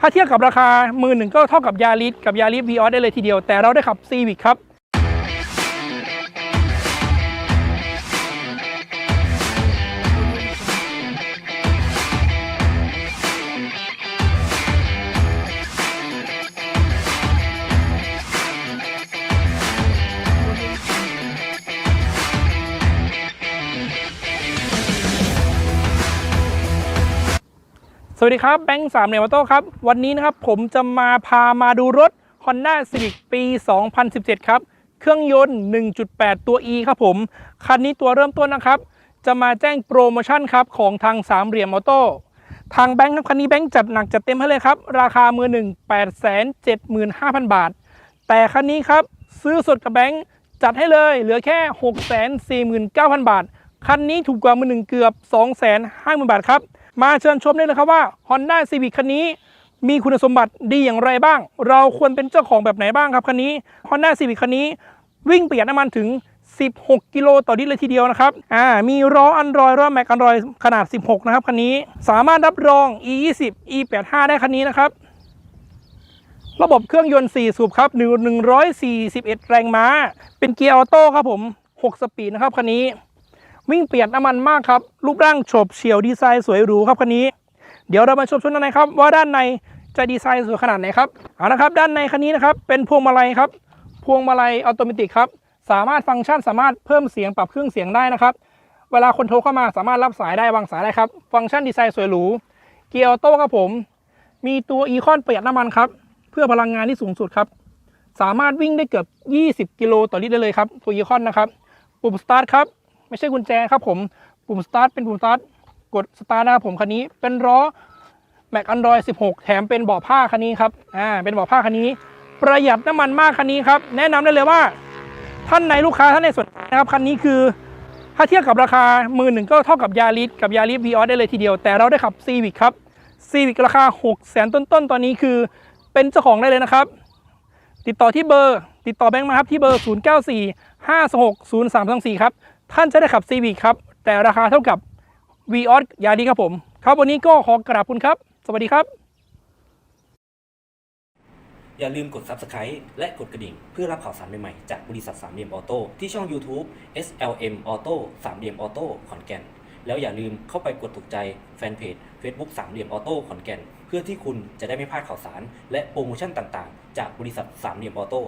ถ้าเทียบกับราคามือหนึ่งก็เท่ากับยาริสกับยาริสวีออสได้เลยทีเดียว แต่เราได้ขับซีวิกครับ สวัสดีครับแบงค์สามเหลี่ยมออโต้ครับ วันนี้นะครับผมจะมาพามาดูรถ Honda Civic ปี 2017 ครับ เครื่องยนต์ 1.8 ตัว E ครับผม คันนี้ตัวเริ่มต้นนะครับ จะมาแจ้งโปรโมชั่นครับ ของทางสามเหลี่ยมออโต้ทางแบงค์ครับ คันนี้แบงค์จัดหนักจัดเต็มให้เลยครับ ราคามือหนึ่ง875,000 บาท แต่คันนี้ครับ ซื้อสดกับแบงค์จัดให้เลยเหลือแค่ 649,000 บาท คันนี้ถูกกว่ามือหนึ่งเกือบ 250,000 บาทครับ มาเชิญชมได้เลยครับว่า Honda Civic คันนี้ มีคุณสมบัติดีอย่างไรบ้าง เราควรเป็นเจ้าของแบบไหนบ้างครับคันนี้ Honda Civic คันนี้ วิ่งประหยัดน้ำมันถึง 16 กิโลต่อลิตรเลยทีเดียวนะครับอ่ามีล้ออันรอยล้อแม็กอันรอยขนาด 16 นะครับคันนี้สามารถรับรอง E20 E85 ได้คันนี้นะครับระบบเครื่องยนต์ 4 สูบครับ 141 แรงม้า เป็นเกียร์ออโต้ครับผม 6 สปีดนะครับคันนี้ วิ่งเปลี่ยนน้ำมันมากครับ รูปร่างโฉบเฉี่ยวดีไซน์สวยหรูครับคันนี้ เดี๋ยวเรามาชมชุดด้านในครับ ว่าด้านในจะดีไซน์สวยขนาดไหนครับเอาละครับ ด้านในคันนี้นะครับเป็นพวงมาลัยครับพวงมาลัยอัตโนมัติครับสามารถฟังก์ชันสามารถเพิ่มเสียงปรับเครื่องเสียงได้นะครับ เวลาคนโทรเข้ามาสามารถรับสายได้วางสายได้ครับ ฟังก์ชันดีไซน์สวยหรู เกียร์ออโต้ครับผม มีตัวอีคอนประหยัดน้ำมันครับ เพื่อพลังงานที่สูงสุดครับ สามารถวิ่งได้เกือบ 20 กิโลต่อลิตรได้เลยครับ ตัวอีคอนนะครับ ปุ่มสตาร์ทครับ ไม่ใช่กุญแจครับผมปุ่มสตาร์ทเป็นปุ่มสตาร์ทกดสตาร์ทนะครับผมคันนี้เป็นล้อแม็กอันดรอย16 แถมเป็นเบาะผ้าคันนี้ครับอ่าเป็นเบาะผ้าคันนี้ ประหยัดน้ำมันมากคันนี้ครับแนะนำได้เลยว่า ท่านในลูกค้าท่านในสนใจนะครับคันนี้คือถ้าเทียบกับราคามือหนึ่งก็เท่ากับยาริสกับยาริสวีออสได้เลยทีเดียว แต่เราได้ขับซีวิกครับซีวิกราคา6 0 0 0 0ต้นๆตอนนี้คือเป็นเจ้าของได้เลยนะครับ ติดต่อที่เบอร์ ติดต่อแบงค์มาครับที่เบอร์ 0 9 4 5 6 0 3 2 4 ครับ ท่านจะได้ขับซีวิกครับ แต่ราคาเท่ากับวีออสยาริครับผม ครับวันนี้ก็ขอกราบคุณครับ สวัสดีครับ อย่าลืมกด Subscribe และกดกระดิ่ง เพื่อรับข่าวสารใหม่ๆจากบริษัทสามเหลี่ยมออโต้ที่ช่อง YouTube SLM Auto สามเหลี่ยมออโต้ขอนแก่น แล้วอย่าลืมเข้าไปกดถูกใจแฟนเพจ Facebook สามเหลี่ยมออโต้ขอนแก่น เพื่อที่คุณจะได้ไม่พลาดข่าวสาร และโปรโมชั่นต่างๆ จากบริษัทสามเหลี่ยมออโต้